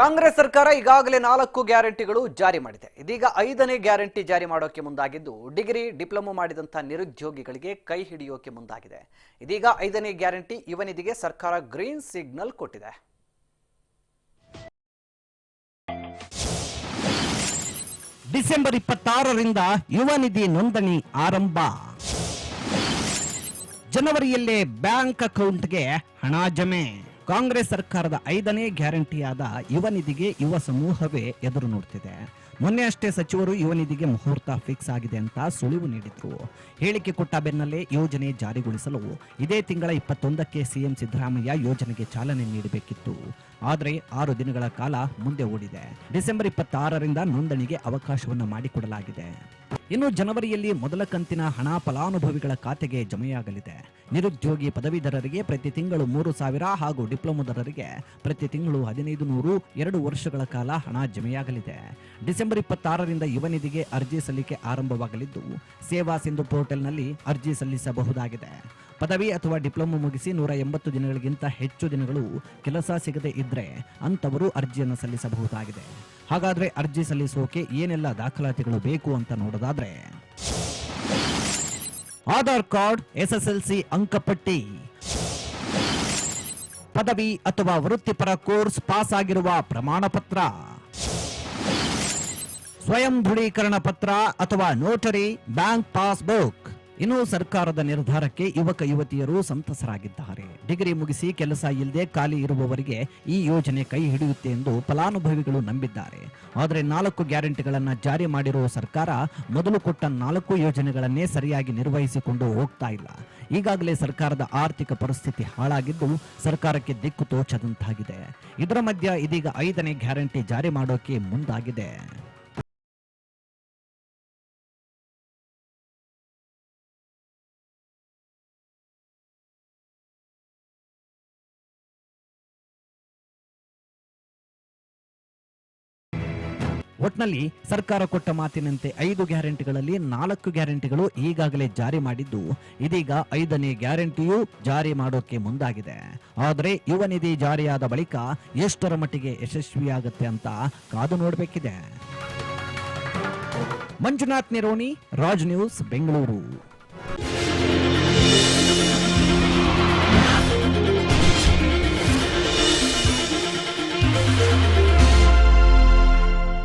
ಕಾಂಗ್ರೆಸ್ ಸರ್ಕಾರ ಈಗಾಗಲೇ ನಾಲ್ಕು ಗ್ಯಾರಂಟಿಗಳು ಜಾರಿ ಮಾಡಿದೆ. ಇದೀಗ ಐದನೇ ಗ್ಯಾರಂಟಿ ಜಾರಿ ಮಾಡೋಕೆ ಮುಂದಾಗಿದ್ದು, ಡಿಗ್ರಿ, ಡಿಪ್ಲೊಮೊ ಮಾಡಿದಂಥ ನಿರುದ್ಯೋಗಿಗಳಿಗೆ ಕೈ ಹಿಡಿಯೋಕೆ ಮುಂದಾಗಿದೆ. ಇದೀಗ ಐದನೇ ಗ್ಯಾರಂಟಿ ಯುವನಿಧಿಗೆ ಸರ್ಕಾರ ಗ್ರೀನ್ ಸಿಗ್ನಲ್ ಕೊಟ್ಟಿದೆ. ಡಿಸೆಂಬರ್ ಇಪ್ಪತ್ತಾರರಿಂದ ಯುವ ನಿಧಿ ನೋಂದಣಿ ಆರಂಭ. ಜನವರಿಯಲ್ಲೇ ಬ್ಯಾಂಕ್ ಅಕೌಂಟ್ಗೆ ಹಣ ಜಮೆ. ಕಾಂಗ್ರೆಸ್ ಸರ್ಕಾರದ ಐದನೇ ಗ್ಯಾರಂಟಿಯಾದ ಯುವ ನಿಧಿಗೆ ಯುವ ಸಮೂಹವೇ ಎದುರು ನೋಡ್ತಿದೆ. ಮೊನ್ನೆ ಅಷ್ಟೇ ಸಚಿವರು ಯುವ ನಿಧಿಗೆ ಮುಹೂರ್ತ ಫಿಕ್ಸ್ ಆಗಿದೆ ಅಂತ ಸುಳಿವು ನೀಡಿದ್ರು. ಹೇಳಿಕೆ ಕೊಟ್ಟ ಬೆನ್ನಲ್ಲೇ ಯೋಜನೆ ಜಾರಿಗೊಳಿಸಲು ಇದೇ ತಿಂಗಳ ಇಪ್ಪತ್ತೊಂದಕ್ಕೆ ಸಿಎಂ ಸಿದ್ದರಾಮಯ್ಯ ಯೋಜನೆಗೆ ಚಾಲನೆ ನೀಡಬೇಕಿತ್ತು. ಆದರೆ ಆರು ದಿನಗಳ ಕಾಲ ಮುಂದೆ ಓಡಿದೆ. ಡಿಸೆಂಬರ್ ಇಪ್ಪತ್ತಾರರಿಂದ ನೋಂದಣಿಗೆ ಅವಕಾಶವನ್ನು ಮಾಡಿಕೊಡಲಾಗಿದೆ. ಇನ್ನು ಜನವರಿಯಲ್ಲಿ ಮೊದಲ ಕಂತಿನ ಹಣ ಫಲಾನುಭವಿಗಳ ಖಾತೆಗೆ ಜಮೆಯಾಗಲಿದೆ. ನಿರುದ್ಯೋಗಿ ಪದವೀಧರರಿಗೆ ಪ್ರತಿ ತಿಂಗಳು ಮೂರು ಸಾವಿರ ಹಾಗೂ ಡಿಪ್ಲೊಮೊದರರಿಗೆ ಪ್ರತಿ ತಿಂಗಳು ಹದಿನೈದು ನೂರು ಎರಡು ವರ್ಷಗಳ ಕಾಲ ಹಣ ಜಮೆಯಾಗಲಿದೆ. ಡಿಸೆಂಬರ್ ಇಪ್ಪತ್ತಾರರಿಂದ ಯುವ ನಿಧಿಗೆ ಅರ್ಜಿ ಸಲ್ಲಿಕೆ ಆರಂಭವಾಗಲಿದ್ದು, ಸೇವಾ ಸಿಂಧು ಪೋರ್ಟಲ್ನಲ್ಲಿ ಅರ್ಜಿ ಸಲ್ಲಿಸಬಹುದಾಗಿದೆ. ಪದವಿ ಅಥವಾ ಡಿಪ್ಲೊಮೊ ಮುಗಿಸಿ ನೂರ ಎಂಬತ್ತು ದಿನಗಳಿಗಿಂತ ಹೆಚ್ಚು ದಿನಗಳು ಕೆಲಸ ಸಿಗದೆ ಇದ್ರೆ ಅಂತವರು ಅರ್ಜಿಯನ್ನು ಸಲ್ಲಿಸಬಹುದಾಗಿದೆ. ಹಾಗಾದ್ರೆ ಅರ್ಜಿ ಸಲ್ಲಿಸೋಕೆ ಏನೆಲ್ಲ ದಾಖಲಾತಿಗಳು ಬೇಕು ಅಂತ ನೋಡೋದಾದ್ರೆ, ಆಧಾರ್ ಕಾರ್ಡ್, ಎಸ್ಎಸ್ಎಲ್ಸಿ, ಅಂಕಪಟ್ಟಿ, ಪದವಿ ಅಥವಾ ವೃತ್ತಿಪರ ಕೋರ್ಸ್ ಪಾಸ್ ಆಗಿರುವ ಪ್ರಮಾಣ ಪತ್ರ ಸ್ವಯಂ ದೃಢೀಕರಣ ಪತ್ರ ಅಥವಾ ನೋಟರಿ, ಬ್ಯಾಂಕ್ ಪಾಸ್ಬುಕ್ ಇನ್ನು ಸರ್ಕಾರದ ನಿರ್ಧಾರಕ್ಕೆ ಯುವಕ ಯುವತಿಯರು ಸಂತಸರಾಗಿದ್ದಾರೆ. ಡಿಗ್ರಿ ಮುಗಿಸಿ ಕೆಲಸ ಇಲ್ಲದೆ ಖಾಲಿ ಇರುವವರಿಗೆ ಈ ಯೋಜನೆ ಕೈ ಹಿಡಿಯುತ್ತೆ ಎಂದು ಫಲಾನುಭವಿಗಳು ನಂಬಿದ್ದಾರೆ. ಆದರೆ ನಾಲ್ಕು ಗ್ಯಾರಂಟಿಗಳನ್ನು ಜಾರಿ ಮಾಡಿರುವ ಸರ್ಕಾರ ಮೊದಲು ಕೊಟ್ಟ ನಾಲ್ಕು ಯೋಜನೆಗಳನ್ನೇ ಸರಿಯಾಗಿ ನಿರ್ವಹಿಸಿಕೊಂಡು ಹೋಗ್ತಾ ಇಲ್ಲ. ಈಗಾಗಲೇ ಸರ್ಕಾರದ ಆರ್ಥಿಕ ಪರಿಸ್ಥಿತಿ ಹಾಳಾಗಿದ್ದು ಸರ್ಕಾರಕ್ಕೆ ದಿಕ್ಕು ತೋಚದಂತಾಗಿದೆ. ಇದರ ಮಧ್ಯ ಇದೀಗ ಐದನೇ ಗ್ಯಾರಂಟಿ ಜಾರಿ ಮಾಡೋಕೆ ಮುಂದಾಗಿದೆ. ಒಟ್ನಲ್ಲಿ ಸರ್ಕಾರ ಕೊಟ್ಟ ಮಾತಿನಂತೆ ಐದು ಗ್ಯಾರಂಟಿಗಳಲ್ಲಿ ನಾಲ್ಕು ಗ್ಯಾರಂಟಿಗಳು ಈಗಾಗಲೇ ಜಾರಿ ಮಾಡಿದ್ದು, ಇದೀಗ ಐದನೇ ಗ್ಯಾರಂಟಿಯೂ ಜಾರಿ ಮಾಡೋಕೆ ಮುಂದಾಗಿದೆ. ಆದರೆ ಯುವ ನಿಧಿ ಜಾರಿಯಾದ ಬಳಿಕ ಎಷ್ಟರ ಮಟ್ಟಿಗೆ ಯಶಸ್ವಿಯಾಗುತ್ತೆ ಅಂತ ಕಾದು ನೋಡಬೇಕಿದೆ. ಮಂಜುನಾಥ್ ನಿರೋಣಿ, ರಾಜ್ ನ್ಯೂಸ್, ಬೆಂಗಳೂರು.